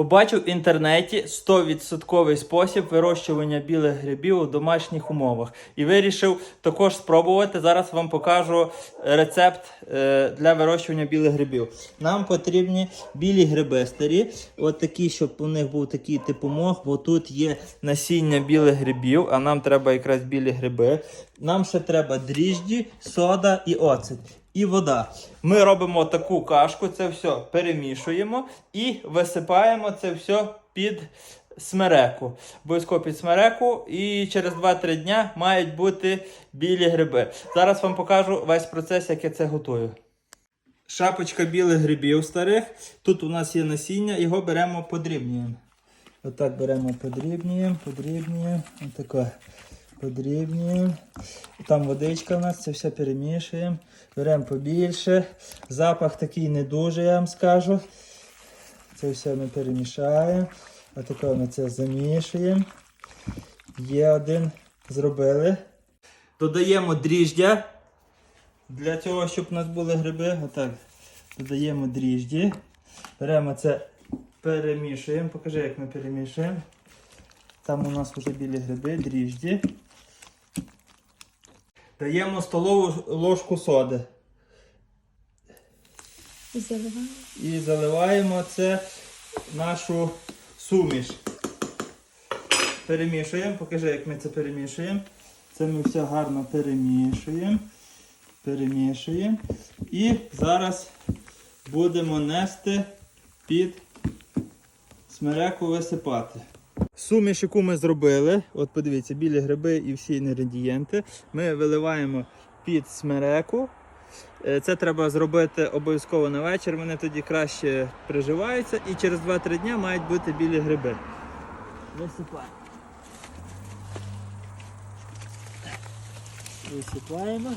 Побачив в інтернеті 100% спосіб вирощування білих грибів у домашніх умовах. І вирішив також спробувати. Зараз вам покажу рецепт е, для вирощування білих грибів. Нам потрібні білі гриби старі, от такі, щоб у них був такий типу мох, бо тут є насіння білих грибів, а нам треба якраз білі гриби. Нам ще треба дріжджі, сода і оцет. І вода. Ми робимо таку кашку, це все перемішуємо і висипаємо це все під смереку. Обов'язково під смереку, і через 2-3 дня мають бути білі гриби. Зараз вам покажу весь процес, як я це готую. Шапочка білих грибів старих. Тут у нас є насіння, його беремо подрібнюємо. Отак беремо подрібнюємо, подрібнюємо. Отако. Подрібнюємо. Там водичка у нас, це все перемішуємо. Беремо побільше. Запах такий не дуже, я вам скажу. Це все ми перемішаємо. Отако ми це замішуємо. Є один. Зробили. Додаємо дріждя. Для цього, щоб у нас були гриби, отак. Додаємо дріжджі. Беремо це, перемішуємо. Покажи, як ми перемішуємо. Там у нас вже білі гриби, дріжджі. Даємо столову ложку соди. Заливаємо. І заливаємо це нашу суміш. Перемішуємо. Покажи, як ми це перемішуємо. Це ми все гарно перемішуємо. Перемішуємо. І зараз будемо нести під смереку висипати. Суміш, яку ми зробили, от подивіться, білі гриби і всі інгредієнти, ми виливаємо під смереку. Е, Це треба зробити обов'язково на вечір, вони тоді краще приживаються і через 2-3 дня мають бути білі гриби. Висипаємо. Висипаємо.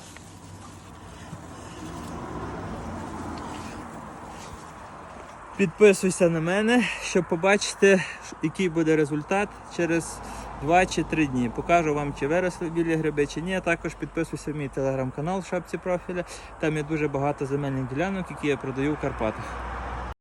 Підписуйся на мене, щоб побачити, який буде результат через 2 чи 3 дні. Покажу вам, чи виросли білі гриби, чи ні. Також підписуйся в мій телеграм-канал в шапці профіля. Там є дуже багато земельних ділянок, які я продаю в Карпатах.